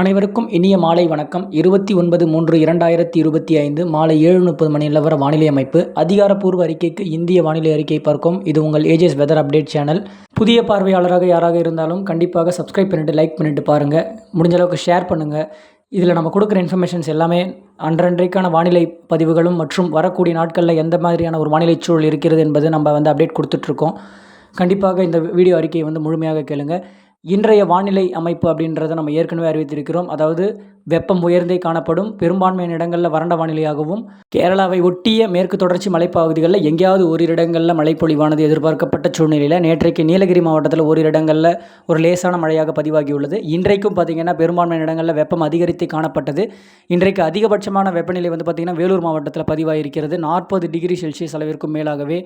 அனைவருக்கும் இனிய மாலை வணக்கம். இருபத்தி ஒன்பது மூன்று இரண்டாயிரத்தி இருபத்தி ஐந்து மாலை ஏழு முப்பது மணி நிலவர வானிலை அமைப்பு. அதிகாரப்பூர்வ அறிக்கைக்கு இந்திய வானிலை அறிக்கை பார்க்கும். இது உங்கள் ஏஜஸ் வெதர் அப்டேட் சேனல் புதிய பார்வையாளராக யாராக இருந்தாலும் கண்டிப்பாக சப்ஸ்கிரைப் பண்ணிவிட்டு லைக் பண்ணிவிட்டு பாருங்கள் முடிஞ்ச அளவுக்கு ஷேர் பண்ணுங்கள் இதில் நம்ம கொடுக்குற இன்ஃபர்மேஷன்ஸ் எல்லாமே அன்றன்றைக்கான வானிலை பதிவுகளும் மற்றும் வரக்கூடிய நாட்களில் எந்த மாதிரியான ஒரு வானிலை சூழல் இருக்கிறது என்பது நம்ம வந்து அப்டேட் கொடுத்துட்ருக்கோம் கண்டிப்பாக இந்த வீடியோ அறிக்கையை வந்து முழுமையாக கேளுங்கள் இன்றைய வானிலை அமைப்பு அப்படின்றத நம்ம ஏற்கனவே அறிவித்திருக்கிறோம். அதாவது வெப்பம் உயர்ந்தே காணப்படும் பெரும்பான்மையான இடங்களில் வறண்ட வானிலையாகவும் கேரளாவை ஒட்டிய மேற்கு தொடர்ச்சி மலைப்பகுதிகளில் எங்கேயாவது ஓரிரு இடங்களில் மழைப்பொழிவானது எதிர்பார்க்கப்பட்ட சூழ்நிலையில் நேற்றைக்கு நீலகிரி மாவட்டத்தில் ஓரிரு இடங்களில் ஒரு லேசான மழையாக பதிவாகியுள்ளது. இன்றைக்கும் பார்த்திங்கன்னா பெரும்பான்மையான இடங்களில் வெப்பம் அதிகரித்து காணப்பட்டது. இன்றைக்கு அதிகபட்சமான வெப்பநிலை வந்து பார்த்திங்கன்னா வேலூர் மாவட்டத்தில் பதிவாகியிருக்கிறது நாற்பது டிகிரி செல்சியஸ் அளவிற்கும் மேலாகவே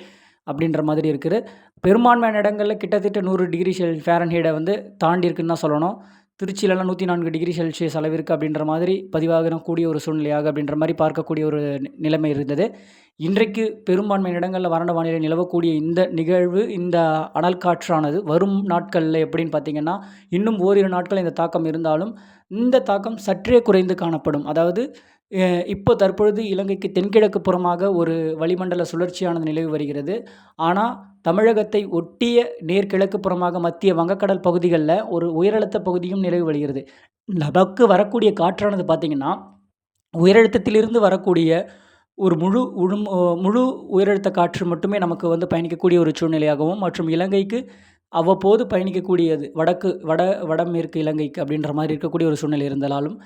அப்படின்ற மாதிரி இருக்குது. பெரும்பான்மையான இடங்களில் கிட்டத்தட்ட நூறு டிகிரி செல் ஃபேரன்ஹீட்டை வந்து தாண்டி இருக்குன்னு தான் சொல்லணும். திருச்சியிலலாம் நூற்றி நான்கு டிகிரி செல்சியஸ் அளவிற்கு அப்படின்ற மாதிரி பதிவாகக்கூடிய ஒரு சூழ்நிலையாக அப்படின்ற மாதிரி பார்க்கக்கூடிய ஒரு நிலைமை இருந்தது. இன்றைக்கு பெரும்பான்மை இடங்களில் வறண்ட வானிலை நிலவக்கூடிய இந்த நிகழ்வு இந்த அனல் காற்றானது வரும் நாட்களில் எப்படின்னு பார்த்தீங்கன்னா இன்னும் ஓரிரு நாட்கள் இந்த தாக்கம் இருந்தாலும் இந்த தாக்கம் சற்றே குறைந்து காணப்படும். அதாவது இப்போ தற்பொழுது இலங்கைக்கு தென்கிழக்கு புறமாக ஒரு வளிமண்டல சுழற்சியானது நிலவி வருகிறது. ஆனால் தமிழகத்தை ஒட்டிய நேர்கிழக்கு புறமாக மத்திய வங்கக்கடல் பகுதிகளில் ஒரு உயரழுத்த பகுதியும் நிலவி வருகிறது. நமக்கு வரக்கூடிய காற்றானது பார்த்திங்கன்னா உயரழுத்தத்திலிருந்து வரக்கூடிய ஒரு முழு உழும் முழு உயரழுத்த காற்று மட்டுமே நமக்கு வந்து பயணிக்கக்கூடிய ஒரு சூழ்நிலையாகவும் மற்றும் இலங்கைக்கு அவ்வப்போது பயணிக்கக்கூடியது வடக்கு வட வடமேற்கு இலங்கைக்கு அப்படின்ற மாதிரி இருக்கக்கூடிய ஒரு சூழ்நிலை இருந்தாலும்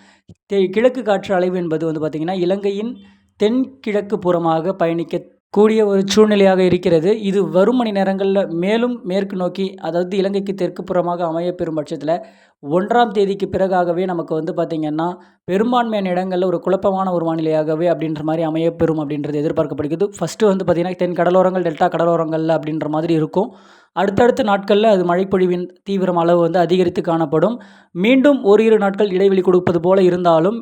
கிழக்கு காற்று அலைவு என்பது வந்து பார்த்திங்கன்னா இலங்கையின் தென்கிழக்கு புறமாக பயணிக்க கூடிய ஒரு சூழ்நிலையாக இருக்கிறது. இது வரும் மணி நேரங்களில் மேலும் மேற்கு நோக்கி அதாவது இலங்கைக்கு தெற்கு புறமாக அமையப்பெறும் பட்சத்தில் ஒன்றாம் தேதிக்கு பிறகாகவே நமக்கு வந்து பார்த்திங்கன்னா பெரும்பான்மையான இடங்களில் ஒரு குழப்பமான ஒரு வானிலையாகவே அப்படின்ற மாதிரி அமையப்பெறும் அப்படின்றது எதிர்பார்க்கப்படுகிறது. ஃபஸ்ட்டு வந்து பார்த்திங்கன்னா தென் கடலோரங்கள் டெல்டா கடலோரங்களில் அப்படின்ற மாதிரி இருக்கும். அடுத்தடுத்த நாட்களில் அது மழைப்பொழிவின் தீவிரம் அளவு வந்து அதிகரித்து காணப்படும். மீண்டும் ஓரிரு நாட்கள் இடைவெளி கொடுப்பது போல இருந்தாலும்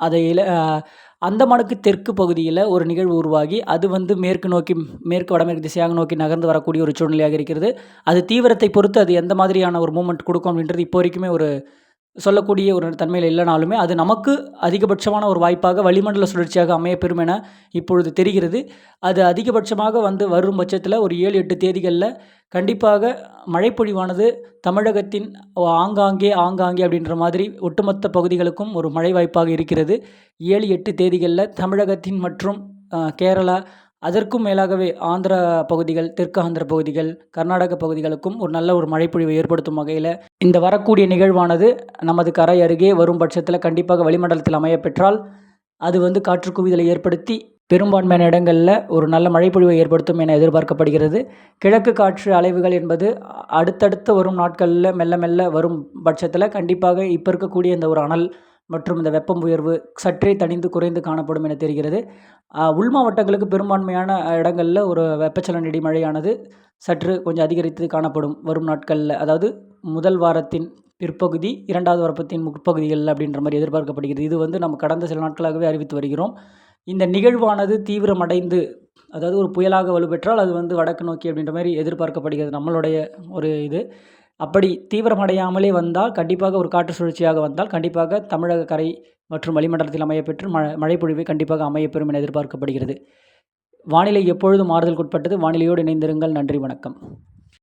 அதை இல அந்தமானுக்கு தெற்கு பகுதியில் ஒரு நிகழ்வு உருவாகி அது வந்து மேற்கு நோக்கி மேற்கு வடமேற்கு திசையாக நோக்கி நகர்ந்து வரக்கூடிய ஒரு சூழ்நிலையாக இருக்கிறது. அது தீவிரத்தை பொறுத்து அது எந்த மாதிரியான ஒரு மூமெண்ட் கொடுக்கும் அப்படின்றது இப்போ வரைக்குமே ஒரு சொல்லக்கூடிய ஒரு தன்மையில் இல்லைனாலுமே அது நமக்கு அதிகபட்சமான ஒரு வாய்ப்பாக வளிமண்டல சுழற்சியாக அமையப்பெறும் என இப்பொழுது தெரிகிறது. அது அதிகபட்சமாக வந்து வரும் பட்சத்தில் ஒரு ஏழு எட்டு தேதிகளில் கண்டிப்பாக மழைப்பொழிவானது தமிழகத்தின் ஆங்காங்கே ஆங்காங்கே அப்படின்ற மாதிரி ஒட்டுமொத்த பகுதிகளுக்கும் ஒரு மழை வாய்ப்பாக இருக்கிறது. ஏழு எட்டு தேதிகளில் தமிழகத்தின் மற்றும் கேரளா அதற்கும் மேலாகவே ஆந்திரா பகுதிகள் தெற்கு ஆந்திர பகுதிகள் கர்நாடக பகுதிகளுக்கும் ஒரு நல்ல ஒரு மழைப்பொழிவை ஏற்படுத்தும் வகையில் இந்த வரக்கூடிய நிகழ்வானது நமது கரை அருகே வரும் பட்சத்தில் கண்டிப்பாக வளிமண்டலத்தில் அமைய பெற்றால் அது வந்து காற்று குவிதலை ஏற்படுத்தி பெரும்பான்மையான இடங்களில் ஒரு நல்ல மழைப்பொழிவை ஏற்படுத்தும் என எதிர்பார்க்கப்படுகிறது. கிழக்கு காற்று அலைவுகள் என்பது அடுத்தடுத்து வரும் நாட்களில் மெல்ல மெல்ல வரும் பட்சத்தில் கண்டிப்பாக இப்போ இருக்கக்கூடிய இந்த ஒரு அனல் மற்றும் இந்த வெப்பம் உயர்வு சற்றே தணிந்து குறைந்து காணப்படும் என தெரிகிறது. உள் மாவட்டங்களுக்கு பெரும்பான்மையான இடங்களில் ஒரு வெப்பச்சலன இடிமழையானது சற்று கொஞ்சம் அதிகரித்து காணப்படும் வரும் நாட்களில். அதாவது முதல் வாரத்தின் பிற்பகுதி இரண்டாவது வாரத்தின் முற்பகுதிகள் அப்படின்ற மாதிரி எதிர்பார்க்கப்படுகிறது. இது வந்து நம்ம கடந்த சில நாட்களாகவே அறிவித்து வருகிறோம். இந்த நிகழ்வானது தீவிரமடைந்து அதாவது ஒரு புயலாக வலுப்பெற்றால் அது வந்து வடக்கு நோக்கி அப்படின்ற மாதிரி எதிர்பார்க்கப்படுகிறது நம்மளுடைய ஒரு இது. அப்படி தீவிரமடையாமலே வந்தால் கண்டிப்பாக ஒரு காற்று சுழற்சியாக வந்தால் கண்டிப்பாக தமிழக கரை மற்றும் வளிமண்டலத்தில் அமையப்பெற்று மழை மழைப்பொழிவு கண்டிப்பாக அமையப்பெறும் என எதிர்பார்க்கப்படுகிறது. வானிலை எப்பொழுதும் மாறுதலுக்குட்பட்டது வானிலையோடு இணைந்திருங்கள். நன்றி வணக்கம்.